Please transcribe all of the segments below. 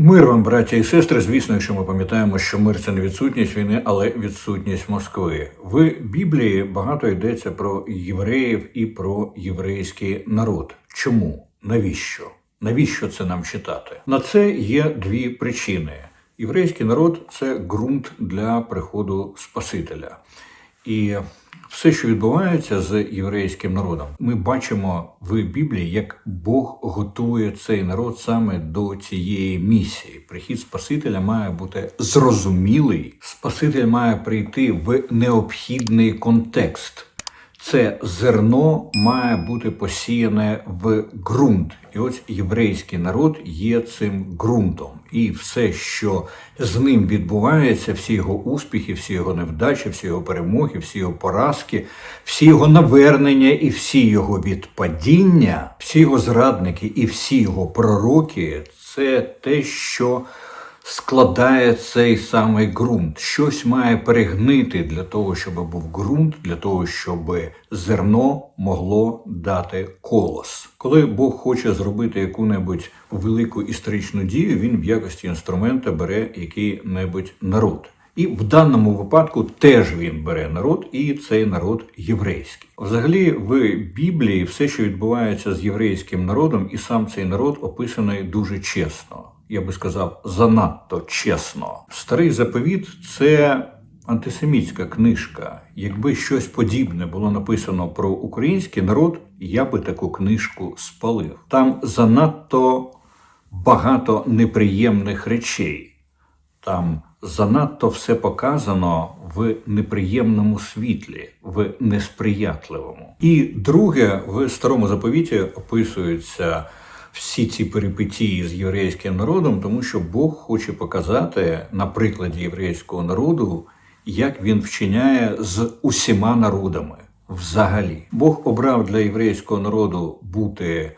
Мир вам, браття і сестри. Звісно, якщо ми пам'ятаємо, що мир це не відсутність війни, але відсутність Москви. В Біблії багато йдеться про євреїв і про єврейський народ. Чому? Навіщо? Навіщо це нам читати? На це є дві причини. Єврейський народ це ґрунт для приходу Спасителя. І все, що відбувається з єврейським народом, ми бачимо в Біблії, як Бог готує цей народ саме до цієї місії. Прихід Спасителя має бути зрозумілий. Спаситель має прийти в необхідний контекст. Це зерно має бути посіяне в ґрунт. І ось єврейський народ є цим ґрунтом. І все, що з ним відбувається, всі його успіхи, всі його невдачі, всі його перемоги, всі його поразки, всі його навернення і всі його відпадіння, всі його зрадники і всі його пророки це те, що складає цей самий ґрунт. Щось має перегнити для того, щоб був ґрунт, для того, щоб зерно могло дати колос. Коли Бог хоче зробити яку-небудь велику історичну дію, він в якості інструмента бере який-небудь народ. І в даному випадку теж він бере народ, і цей народ єврейський. Взагалі, в Біблії все, що відбувається з єврейським народом, і сам цей народ описаний дуже чесно. Я би сказав, занадто чесно. Старий заповіт це антисемітська книжка. Якби щось подібне було написано про український народ, я би таку книжку спалив. Там занадто багато неприємних речей. Там занадто все показано в неприємному світлі, в несприятливому. І друге, в старому заповіті описуються всі ці перипетії з єврейським народом, тому що Бог хоче показати на прикладі єврейського народу, як він вчиняє з усіма народами взагалі. Бог обрав для єврейського народу бути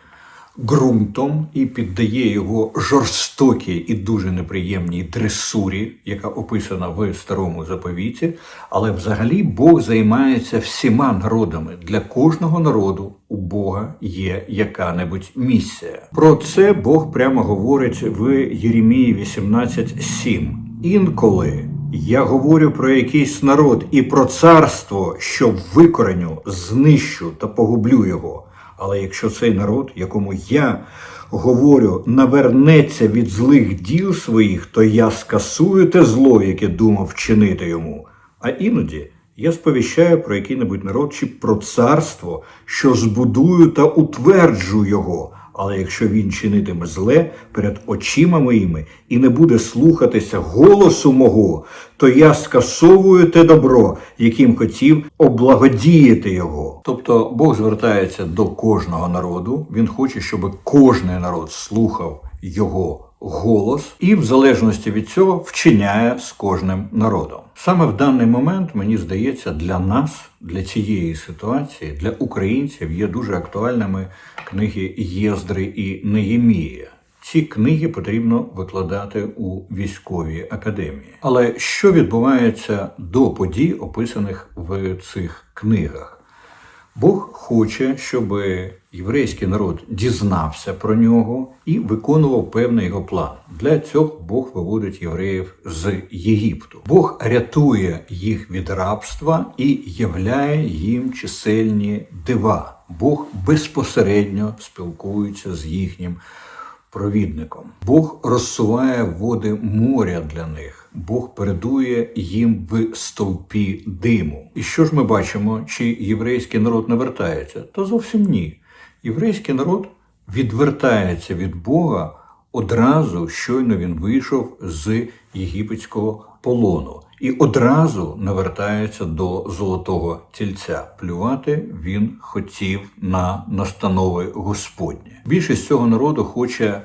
ґрунтом і піддає його жорстокій і дуже неприємній дресурі, яка описана в старому заповіті. Але взагалі Бог займається всіма народами. Для кожного народу у Бога є яка-небудь місія. Про це Бог прямо говорить в Єремії 18.7. Інколи. Я говорю про якийсь народ і про царство, що викореню, знищу та погублю його. Але якщо цей народ, якому я говорю, навернеться від злих діл своїх, то я скасую те зло, яке думав вчинити йому. А іноді я сповіщаю про який-небудь народ чи про царство, що збудую та утверджу його. Але якщо він чинитиме зле перед очима моїми і не буде слухатися голосу мого, то я скасовую те добро, яким хотів облагодіяти його. Тобто Бог звертається до кожного народу. Він хоче, щоб кожний народ слухав його голос, і в залежності від цього вчиняє з кожним народом. Саме в даний момент мені здається, для нас, для цієї ситуації, для українців є дуже актуальними книги Єздри і Неємія. Ці книги потрібно викладати у військовій академії. Але що відбувається до подій, описаних в цих книгах? Бог хоче, щоб єврейський народ дізнався про нього і виконував певний його план. Для цього Бог виводить євреїв з Єгипту. Бог рятує їх від рабства і являє їм чисельні дива. Бог безпосередньо спілкується з їхнім провідником. Бог розсуває води моря для них. Бог передує їм в стовпі диму. І що ж ми бачимо? Чи єврейський народ не вертається? Та зовсім ні. Єврейський народ відвертається від Бога одразу, щойно він вийшов з єгипетського полону. І одразу навертається до золотого тільця. Плювати він хотів на настанови Господні. Більшість цього народу хоче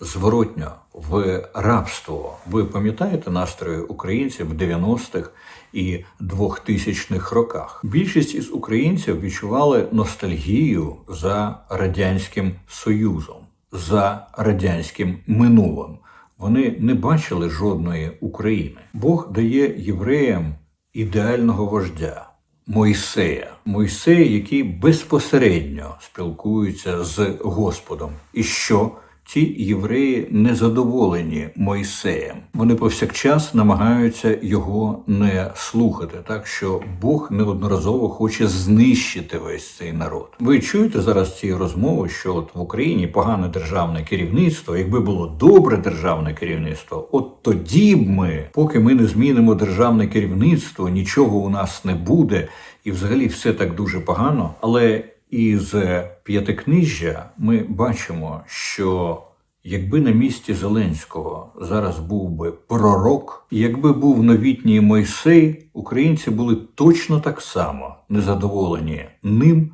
зворотньо в рабство. Ви пам'ятаєте настрої українців в 90-х і 2000-х роках? Більшість із українців відчували ностальгію за радянським союзом, за радянським минулим. Вони не бачили жодної України. Бог дає євреям ідеального вождя. Мойсея, Мойсея, який безпосередньо спілкується з Господом. І що Ці євреї незадоволені Мойсеєм. Вони повсякчас намагаються його не слухати, так що Бог неодноразово хоче знищити весь цей народ. Ви чуєте зараз ці розмови, що от в Україні погане державне керівництво. Якби було добре державне керівництво, от тоді б ми, поки ми не змінимо державне керівництво, нічого у нас не буде, і взагалі все так дуже погано. Але із п'ятикнижжя ми бачимо, що якби на місці Зеленського зараз був би пророк, якби був новітній Мойсей, українці були точно так само незадоволені ним,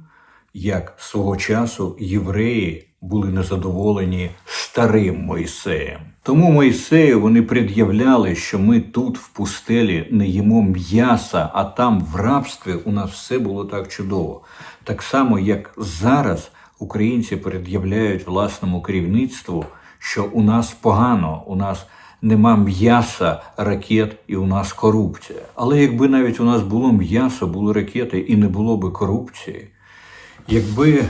як свого часу євреї були незадоволені старим Мойсеєм. Тому Мойсею вони пред'являли, що ми тут в пустелі не їмо м'яса, а там в рабстві у нас все було так чудово. Так само, як зараз українці пред'являють власному керівництву, що у нас погано, у нас нема м'яса, ракет і у нас корупція. Але якби навіть у нас було м'ясо, були ракети і не було би корупції, якби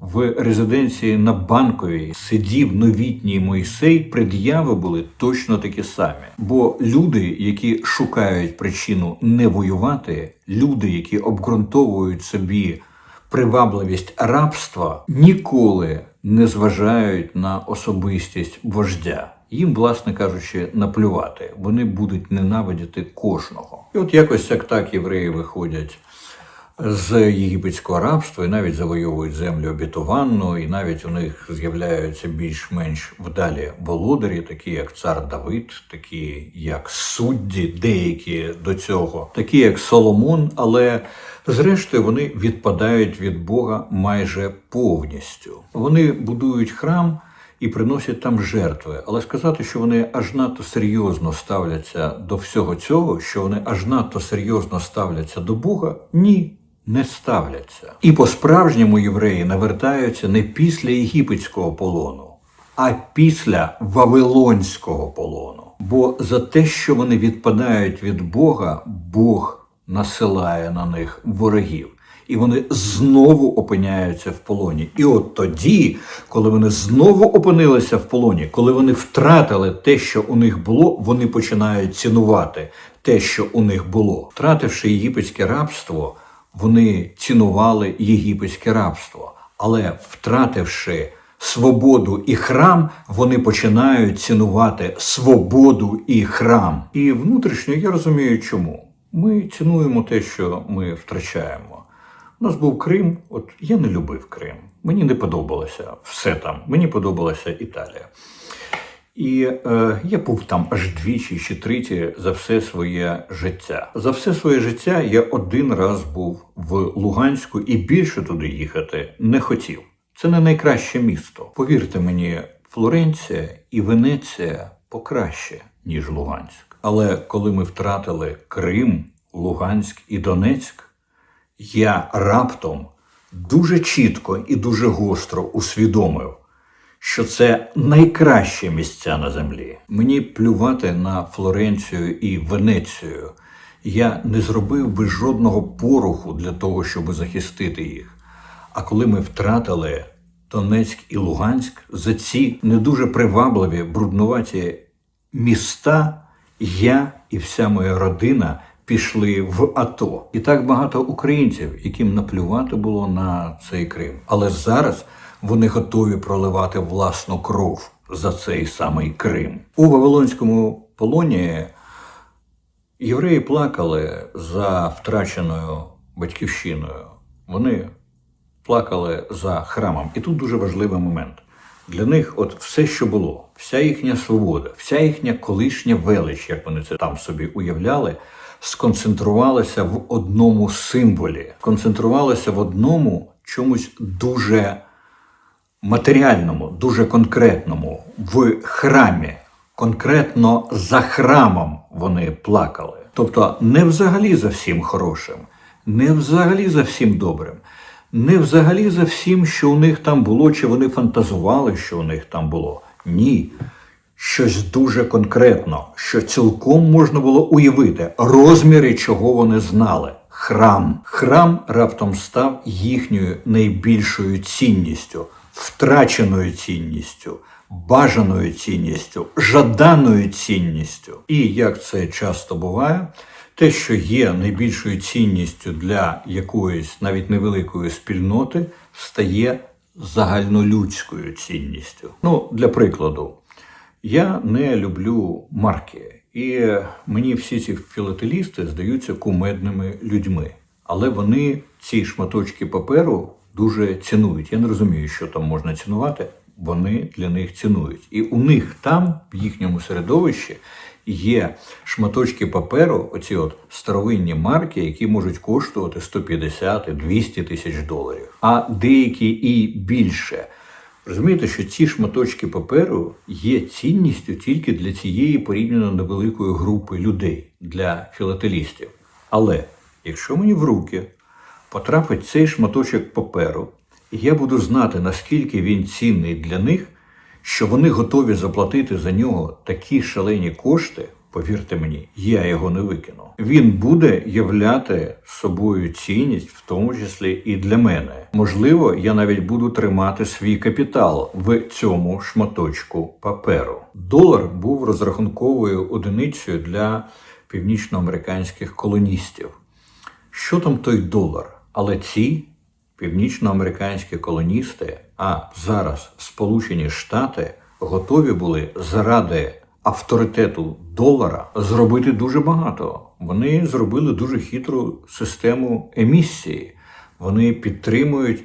в резиденції на банковій сидів новітній Мойсей, пред'яви були точно такі самі. Бо люди, які шукають причину не воювати, люди, які обґрунтовують собі привабливість рабства, ніколи не зважають на особистість вождя. Їм, власне кажучи, наплювати. Вони будуть ненавидіти кожного. І от якось як так євреї виходять з єгипетського рабства і навіть завойовують землю обітованну, і навіть у них з'являються більш-менш вдалі володарі, такі як цар Давид, такі як судді, деякі до цього, такі як Соломон, але зрештою вони відпадають від Бога майже повністю. Вони будують храм. І приносять там жертви, але сказати, що вони аж надто серйозно ставляться до всього цього, що вони аж надто серйозно ставляться до Бога, ні, не ставляться. І по-справжньому євреї навертаються не після єгипетського полону, а після Вавилонського полону. Бо за те, що вони відпадають від Бога, Бог насилає на них ворогів. І вони знову опиняються в полоні. І от тоді, коли вони знову опинилися в полоні, коли вони втратили те, що у них було, вони починають цінувати те, що у них було. Втративши єгипетське рабство, вони цінували єгипетське рабство, але втративши свободу і храм, вони починають цінувати свободу і храм. І внутрішньо я розумію, чому. Ми цінуємо те, що ми втрачаємо. У нас був Крим, от я не любив Крим. Мені не подобалося все там. Мені подобалася Італія. І е, я був там аж двічі чи тричі за все своє життя. За все своє життя я один раз був в Луганську і більше туди їхати не хотів. Це не найкраще місто. Повірте мені, Флоренція і Венеція покраще, ніж Луганськ. Але коли ми втратили Крим, Луганськ і Донецьк, я раптом дуже чітко і дуже гостро усвідомив, що це найкращі місця на землі. Мені плювати на Флоренцію і Венецію. Я не зробив би жодного поруху для того, щоб захистити їх. А коли ми втратили Донецьк і Луганськ, за ці не дуже привабливі бруднуваті міста, я і вся моя родина пішли в АТО. І так багато українців, яким наплювати було на цей Крим. Але зараз вони готові проливати власну кров за цей самий Крим. У Вавилонському полоні євреї плакали за втраченою батьківщиною. Вони плакали за храмом. І тут дуже важливий момент. Для них, от все, що було, вся їхня свобода, вся їхня колишня велич, як вони це там собі уявляли, сконцентрувалася в одному символі, концентрувалася в одному чомусь дуже матеріальному, дуже конкретному, в храмі. Конкретно за храмом вони плакали. Тобто не взагалі за всім хорошим, не взагалі за всім добрим, не взагалі за всім, що у них там було, чи вони фантазували, що у них там було. Ні. Щось дуже конкретно, що цілком можна було уявити, розміри, чого вони знали. Храм. Храм раптом став їхньою найбільшою цінністю, втраченою цінністю. бажаною цінністю, жаданою цінністю. І як це часто буває, те, що є найбільшою цінністю для якоїсь навіть невеликої спільноти, стає загальнолюдською цінністю. Ну, для прикладу, я не люблю марки, і мені всі ці філателісти здаються кумедними людьми. Але вони ці шматочки паперу дуже цінують. Я не розумію, що там можна цінувати. Вони для них цінують. І у них там, в їхньому середовищі, є шматочки паперу, оці от старовинні марки, які можуть коштувати 150-200 тисяч доларів, а деякі і більше. Розумієте, що ці шматочки паперу є цінністю тільки для цієї порівняно невеликої групи людей, для філателістів. Але якщо мені в руки потрапить цей шматочок паперу, і я буду знати, наскільки він цінний для них, що вони готові заплатити за нього такі шалені кошти, повірте мені, я його не викину. Він буде являти собою цінність, в тому числі і для мене. Можливо, я навіть буду тримати свій капітал в цьому шматочку паперу. Долар був розрахунковою одиницею для північноамериканських колоністів. Що там той долар? Але ці північноамериканські колоністи, а зараз Сполучені Штати готові були заради авторитету долара зробити дуже багато. Вони зробили дуже хитру систему емісії. Вони підтримують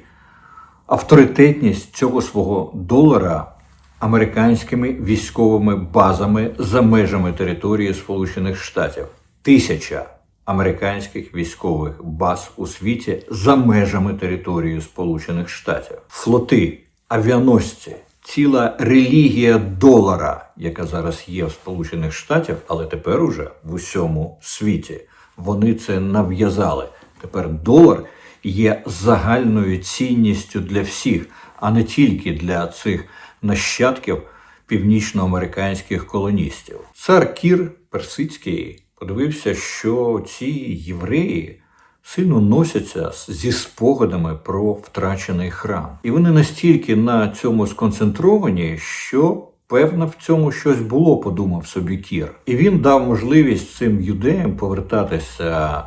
авторитетність цього свого долара американськими військовими базами за межами території Сполучених Штатів. Тисяча американських військових баз у світі за межами території Сполучених Штатів, флоти, авіаносці, ціла релігія долара, яка зараз є в Сполучених Штатів, але тепер уже в усьому світі. Вони це нав'язали. Тепер долар є загальною цінністю для всіх, а не тільки для цих нащадків північноамериканських колоністів. Цар Кір Персидський подивився, що ці євреї сильно носяться зі спогадами про втрачений храм. І вони настільки на цьому сконцентровані, що певно в цьому щось було, подумав собі Кір. І він дав можливість цим юдеям повертатися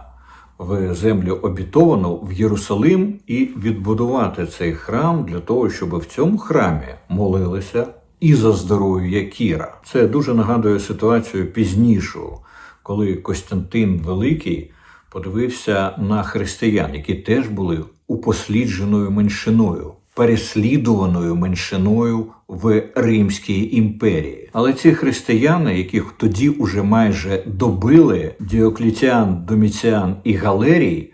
в землю обітовану в Єрусалим і відбудувати цей храм для того, щоб в цьому храмі молилися і за здоров'я Кіра. Це дуже нагадує ситуацію пізнішу, коли Костянтин Великий подивився на християн, які теж були упослідженою меншиною, переслідуваною меншиною в Римській імперії. Але ці християни, яких тоді уже майже добили Діоклітіан, Доміціан і Галерій,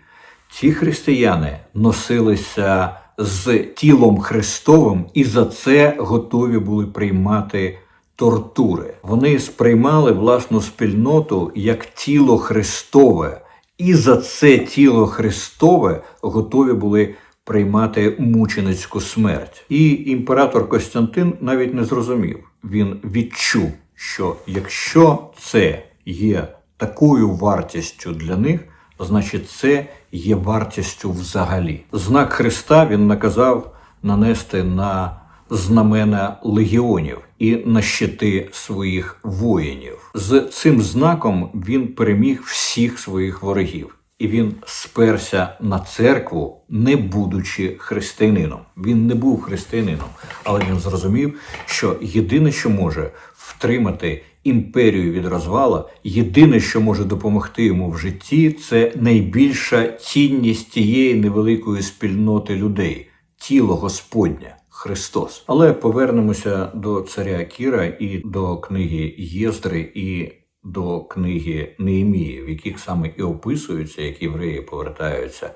ці християни носилися з тілом Христовим і за це готові були приймати тортури. Вони сприймали власну спільноту як тіло Христове, і за це тіло Христове готові були приймати мученицьку смерть. І імператор Костянтин навіть не зрозумів. Він відчув, що якщо це є такою вартістю для них, значить це є вартістю взагалі. Знак Христа він наказав нанести на знамена легіонів і на щити своїх воїнів. З цим знаком він переміг всіх своїх ворогів. І він сперся на церкву, не будучи християнином. Він не був християнином, але він зрозумів, що єдине, що може втримати імперію від розвала, єдине, що може допомогти йому в житті, це найбільша цінність тієї невеликої спільноти людей тіло Господнє. Христос. Але повернемося до царя Кіра і до книги Єздри і до книги Неемії, в яких саме і описується, як євреї повертаються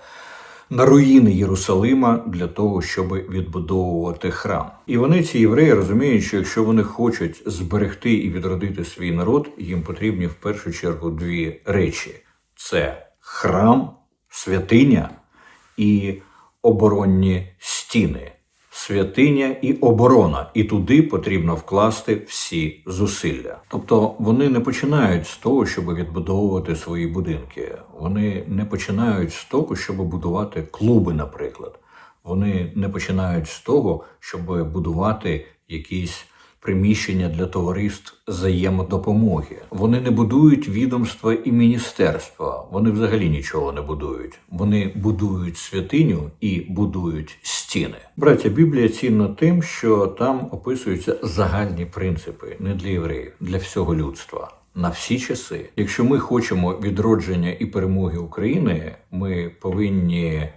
на руїни Єрусалима для того, щоб відбудовувати храм. І вони, ці євреї, розуміють, що якщо вони хочуть зберегти і відродити свій народ, їм потрібні в першу чергу дві речі: це храм, святиня і оборонні стіни. Святиня і оборона, і туди потрібно вкласти всі зусилля. Тобто вони не починають з того, щоб відбудовувати свої будинки. Вони не починають з того, щоб будувати клуби, наприклад. Вони не починають з того, щоб будувати якісь приміщення для товариств взаємодопомоги. Вони не будують відомства і міністерства. Вони взагалі нічого не будують. Вони будують святиню і будують стіни. Браття, Біблія цінна тим, що там описуються загальні принципи не для євреїв, для всього людства. На всі часи, якщо ми хочемо відродження і перемоги України, ми повинні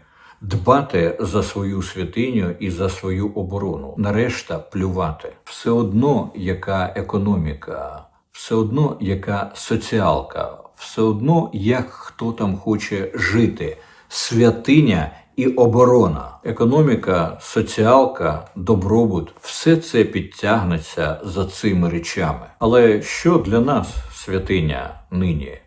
дбати за свою святиню і за свою оборону. Нарешта плювати. Все одно, яка економіка, все одно, яка соціалка, все одно, як хто там хоче жити. Святиня і оборона, економіка, соціалка, добробут все це підтягнеться за цими речами. Але що для нас святиня нині?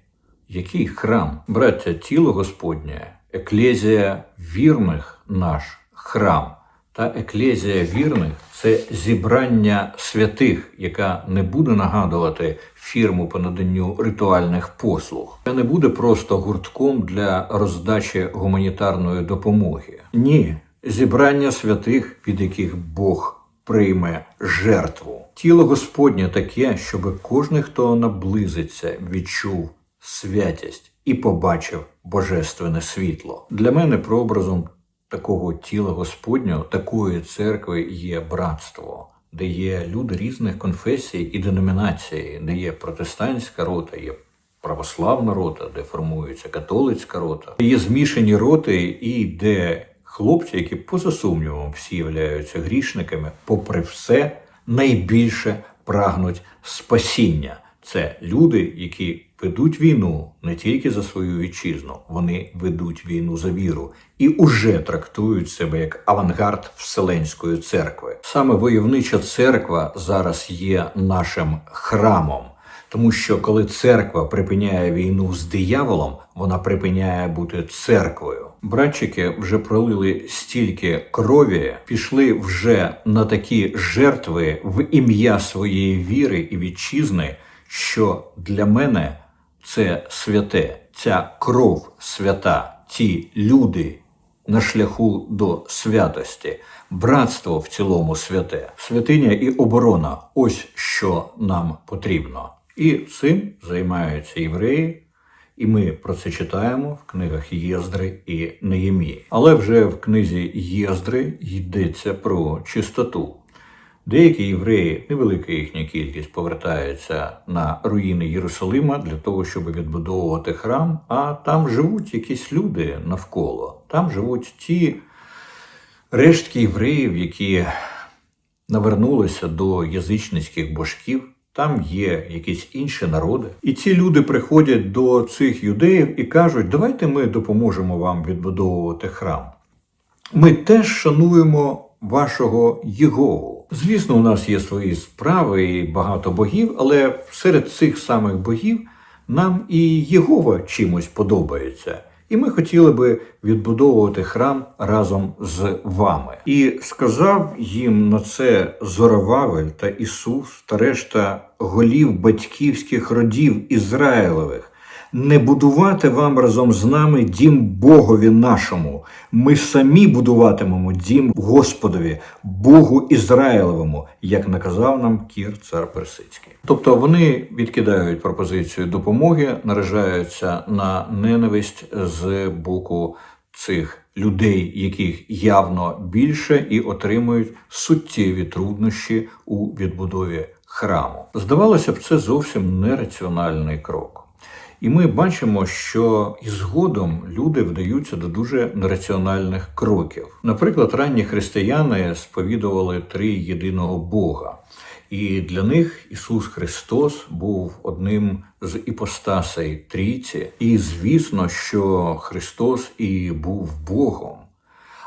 Який храм? Браття, тіло Господнє, еклезія вірних наш храм. Та еклезія вірних це зібрання святих, яка не буде нагадувати фірму по наданню ритуальних послуг. Це не буде просто гуртком для роздачі гуманітарної допомоги. Ні, зібрання святих, від яких Бог прийме жертву. Тіло Господнє таке, щоб кожен, хто наблизиться, відчув святість і побачив божественне світло. Для мене прообразом такого тіла Господнього, такої церкви є братство, де є люди різних конфесій і деномінацій, де є протестантська рота, є православна рота, де формується католицька рота, де є змішані роти, і де хлопці, які поза сумнівом всі являються грішниками, попри все, найбільше прагнуть спасіння. Це люди, які ведуть війну не тільки за свою вітчизну, вони ведуть війну за віру і уже трактують себе як авангард Вселенської церкви. Саме войовнича церква зараз є нашим храмом. Тому що коли церква припиняє війну з дияволом, вона припиняє бути церквою. Братчики вже пролили стільки крові, пішли вже на такі жертви в ім'я своєї віри і вітчизни, що для мене це святе, ця кров свята, ті люди на шляху до святості, братство в цілому святе, святиня і оборона ось що нам потрібно. І цим займаються євреї, і ми про це читаємо в книгах Єздри і Неємії. Але вже в книзі Єздри йдеться про чистоту. Деякі євреї, невелика їхня кількість, повертаються на руїни Єрусалима для того, щоб відбудовувати храм, а там живуть якісь люди навколо. Там живуть ті рештки євреїв, які навернулися до язичницьких божків. Там є якісь інші народи. І ці люди приходять до цих юдеїв і кажуть: давайте ми допоможемо вам відбудовувати храм. Ми теж шануємо вашого Єгову. Звісно, у нас є свої справи і багато богів, але серед цих самих богів нам і Єгова чимось подобається. І ми хотіли би відбудовувати храм разом з вами. І сказав їм на це Зоровавель та Ісус та решта голів батьківських родів Ізраїлевих. Не будувати вам разом з нами дім Богові нашому. Ми самі будуватимемо дім Господові, Богу Ізраїлевому, як наказав нам Кір, цар Персидський. Тобто вони відкидають пропозицію допомоги, наражаються на ненависть з боку цих людей, яких явно більше, і отримують суттєві труднощі у відбудові храму. Здавалося б, це зовсім нераціональний крок. І ми бачимо, що і згодом люди вдаються до дуже нераціональних кроків. Наприклад, ранні християни сповідували три єдиного Бога. І для них Ісус Христос був одним з іпостасей трійці. І звісно, що Христос і був Богом.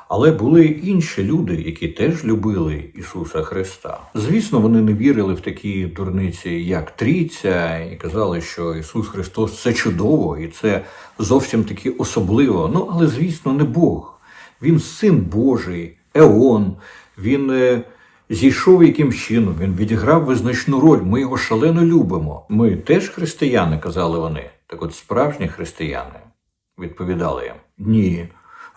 Але були інші люди, які теж любили Ісуса Христа. Звісно, вони не вірили в такі дурниці, як трійця, і казали, що Ісус Христос це чудово і це зовсім таки особливо. Ну, але звісно, не Бог. Він син Божий, Еон. Він е, зійшов яким чином, він відіграв визначну роль. Ми його шалено любимо. Ми теж християни, казали вони. Так от справжні християни відповідали їм: ні.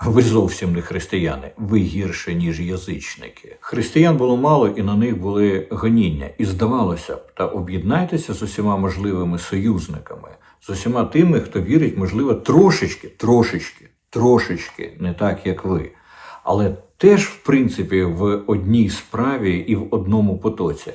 Ви зовсім не християни, ви гірше, ніж язичники. Християн було мало, і на них були гоніння. І здавалося б, та об'єднайтеся з усіма можливими союзниками, з усіма тими, хто вірить, можливо, трошечки, трошечки, трошечки, не так, як ви. Але теж, в принципі, в одній справі і в одному потоці.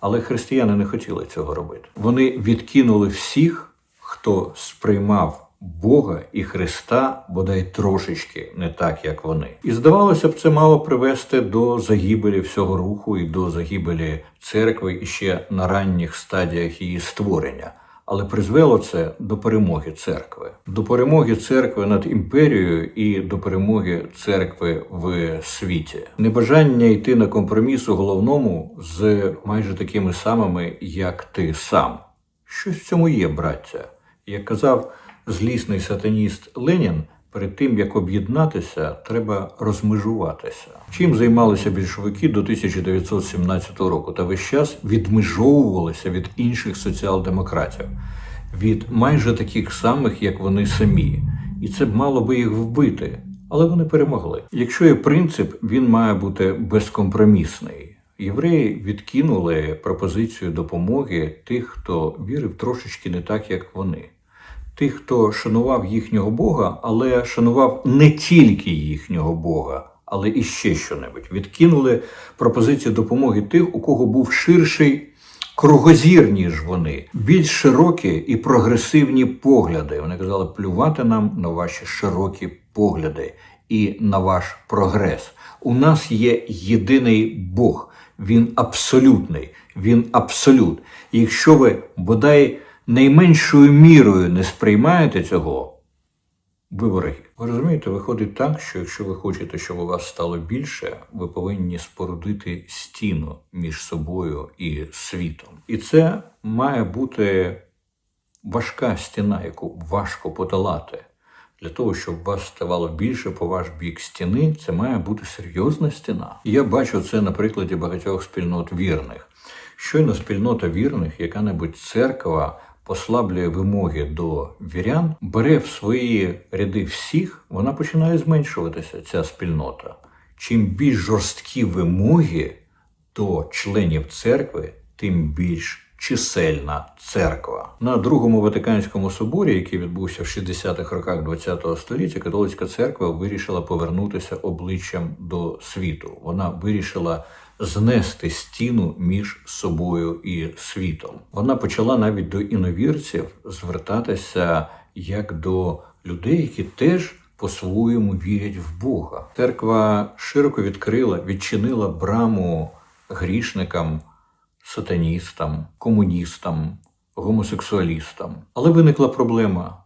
Але християни не хотіли цього робити. Вони відкинули всіх, хто сприймав Бога і Христа, бодай трошечки не так, як вони. І здавалося б, це мало привести до загибелі всього руху і до загибелі церкви і ще на ранніх стадіях її створення. Але призвело це до перемоги церкви, до перемоги церкви над імперією і до перемоги церкви в світі. Небажання йти на компроміс у головному з майже такими самими, як ти сам. Щось в цьому є, браття. Як казав злісний сатаніст Ленін, перед тим як об'єднатися, треба розмежуватися. Чим займалися більшовики до 1917 року та весь час відмежовувалися від інших соціал-демократів, від майже таких самих, як вони самі, і це б мало би їх вбити, але вони перемогли. Якщо є принцип, він має бути безкомпромісний. Євреї відкинули пропозицію допомоги тих, хто вірив трошечки не так, як вони тих, хто шанував їхнього Бога, але шанував не тільки їхнього Бога, але і ще що-небудь. Відкинули пропозицію допомоги тих, у кого був ширший кругозір, ніж вони, більш широкі і прогресивні погляди. Вони казали, плювати нам на ваші широкі погляди і на ваш прогрес. У нас є єдиний Бог, він абсолютний, він абсолют. Якщо ви бодай найменшою мірою не сприймаєте цього, ви вороги. Ви розумієте, виходить так, що якщо ви хочете, щоб у вас стало більше, ви повинні спорудити стіну між собою і світом. І це має бути важка стіна, яку важко подолати. Для того, щоб вас ставало більше по ваш бік стіни, це має бути серйозна стіна. Я бачу це на прикладі багатьох спільнот вірних. Щойно спільнота вірних, яка-небудь церква послаблює вимоги до вірян, бере в свої ряди всіх, вона починає зменшуватися, ця спільнота. Чим більш жорсткі вимоги до членів церкви, тим більш чисельна церква. На Другому Ватиканському соборі, який відбувся в 60-х роках ХХ століття, католицька церква вирішила повернутися обличчям до світу. Вона вирішила знести стіну між собою і світом. Вона почала навіть до іновірців звертатися як до людей, які теж по-своєму вірять в Бога. Церква широко відкрила, відчинила браму грішникам, сатаністам, комуністам, гомосексуалістам. Але виникла проблема.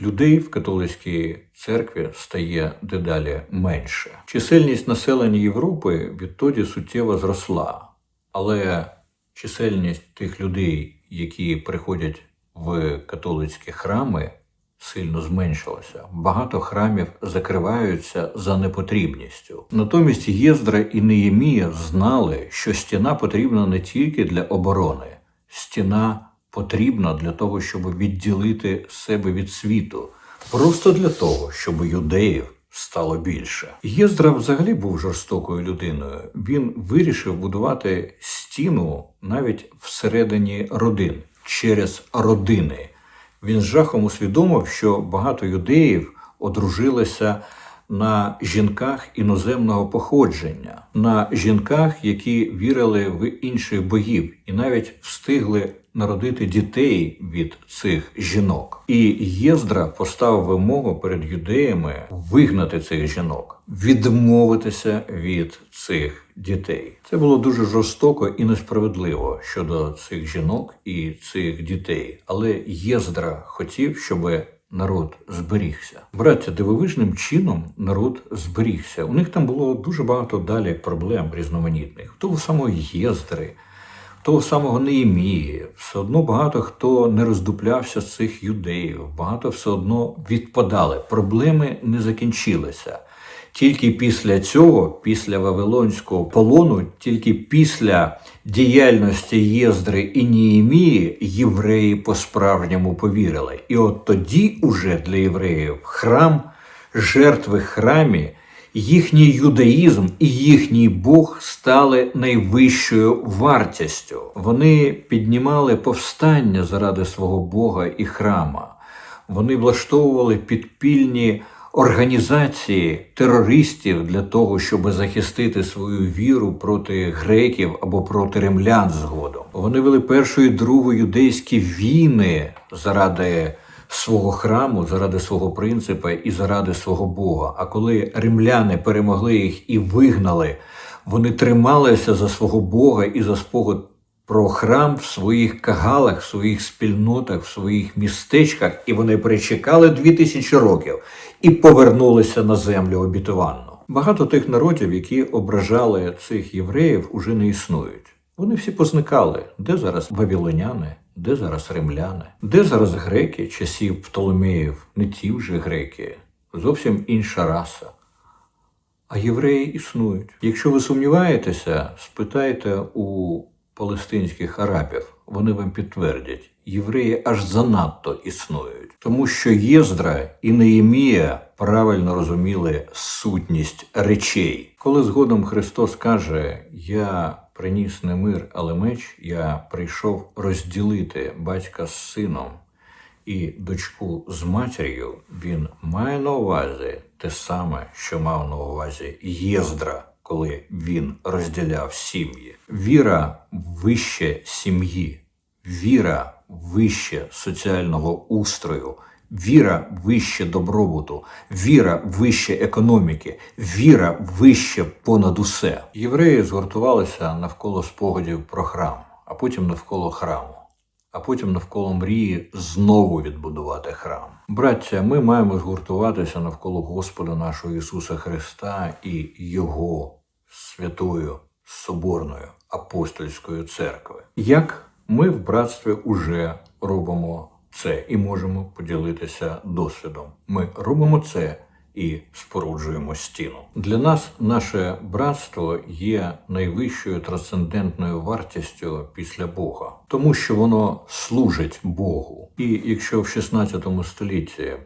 Людей в католицькій церкві стає дедалі менше. Чисельність населення Європи відтоді суттєво зросла, але чисельність тих людей, які приходять в католицькі храми, сильно зменшилася. Багато храмів закриваються за непотрібністю. Натомість Єздра і Неємія знали, що стіна потрібна не тільки для оборони, стіна потрібна для того, щоб відділити себе від світу, просто для того, щоб юдеїв стало більше. Єздра взагалі був жорстокою людиною. Він вирішив будувати стіну навіть всередині родин через родини. Він з жахом усвідомив, що багато юдеїв одружилися на жінках іноземного походження, на жінках, які вірили в інших богів, і навіть встигли народити дітей від цих жінок. І Єздра поставив вимогу перед юдеями вигнати цих жінок, відмовитися від цих дітей. Це було дуже жорстоко і несправедливо щодо цих жінок і цих дітей. Але Єздра хотів, щоб народ зберігся. Браття, дивовижним чином народ зберігся. У них там було дуже багато далі проблем різноманітних. Того самого Єздри, того самого Неємії. Все одно багато хто не роздуплявся з цих юдеїв, багато все одно відпадали. Проблеми не закінчилися. Тільки після цього, після Вавилонського полону, тільки після діяльності Єздри і Ніємії євреї по-справжньому повірили. І от тоді, уже для євреїв, храм жертви храмі, їхній юдаїзм і їхній Бог стали найвищою вартістю. Вони піднімали повстання заради свого Бога і храма. Вони влаштовували підпільні організації терористів для того, щоб захистити свою віру проти греків або проти римлян згодом. Вони вели першу і другу юдейські війни заради свого храму, заради свого принципа і заради свого Бога. А коли римляни перемогли їх і вигнали, вони трималися за свого Бога і за спогад про храм в своїх кагалах, в своїх спільнотах, в своїх містечках, і вони перечекали дві тисячі років і повернулися на землю обітованну. Багато тих народів, які ображали цих євреїв, уже не існують. Вони всі позникали. Де зараз вавілоняни, де зараз римляни, де зараз греки часів Птоломеїв, не ті вже греки, зовсім інша раса. А євреї існують. Якщо ви сумніваєтеся, спитайте у палестинських арабів. Вони вам підтвердять, євреї аж занадто існують, тому що Єздра і Неємія правильно розуміли сутність речей. Коли згодом Христос каже: Я приніс не мир, але меч, я прийшов розділити батька з сином і дочку з матір'ю, він має на увазі те саме, що мав на увазі Єздра, коли він розділяв сім'ї. Віра вище сім'ї, віра вище соціального устрою. Віра вище добробуту, віра вище економіки, віра вище понад усе. Євреї згуртувалися навколо спогадів про храм, а потім навколо храму а потім навколо мрії знову відбудувати храм. Браття, ми маємо згуртуватися навколо Господа нашого Ісуса Христа і Його святою Соборною апостольською церкви. Як ми в братстві уже робимо це і можемо поділитися досвідом. Ми робимо це і споруджуємо стіну. Для нас наше братство є найвищою трансцендентною вартістю після Бога, тому що воно служить Богу. І якщо в 16 столітті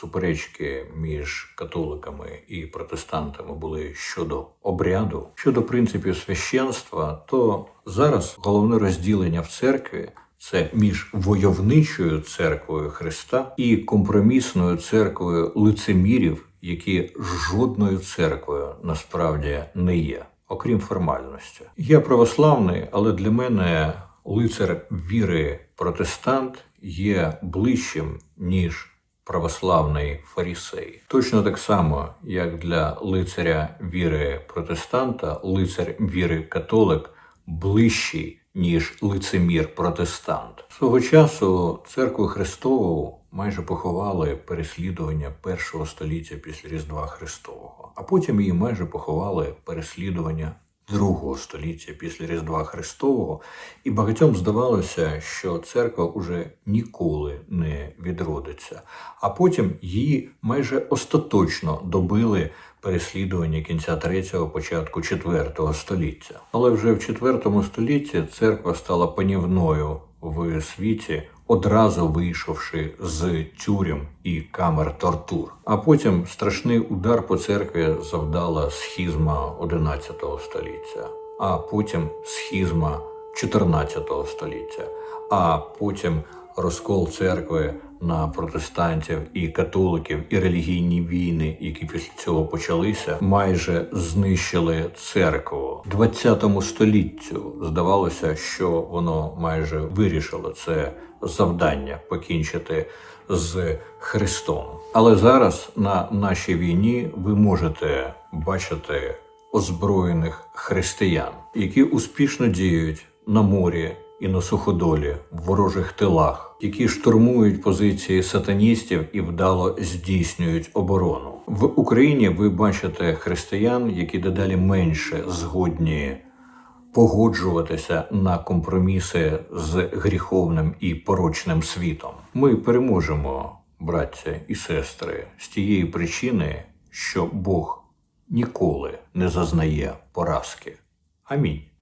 суперечки між католиками і протестантами були щодо обряду, щодо принципів священства, то зараз головне розділення в церкві це між войовничою церквою Христа і компромісною церквою лицемірів, які жодною церквою насправді не є, окрім формальності. Я православний, але для мене лицар віри протестант є ближчим ніж православний фарісей. Точно так само, як для лицаря віри протестанта, лицар віри католик ближчий ніж лицемір протестант. Свого часу церкву Христову майже поховали переслідування першого століття після Різдва Христового, а потім її майже поховали переслідування другого століття після Різдва Христового, і багатьом здавалося, що церква уже ніколи не відродиться. А потім її майже остаточно добили переслідування кінця 3-го, початку 4 століття. Але вже в 4 столітті церква стала панівною в світі, одразу вийшовши з тюрем і камер тортур. А потім страшний удар по церкві завдала схізма 11 століття, а потім схізма 14 століття, а потім розкол церкви на протестантів і католиків, і релігійні війни, які після цього почалися, майже знищили церкву. 20 століттю здавалося, що воно майже вирішило це завдання покінчити з Христом. Але зараз на нашій війні ви можете бачити озброєних християн, які успішно діють на морі і на суходолі в ворожих тилах, які штурмують позиції сатаністів і вдало здійснюють оборону. В Україні ви бачите християн, які дедалі менше згодні погоджуватися на компроміси з гріховним і порочним світом. Ми переможемо, браття і сестри, з тієї причини, що Бог ніколи не зазнає поразки. Амінь.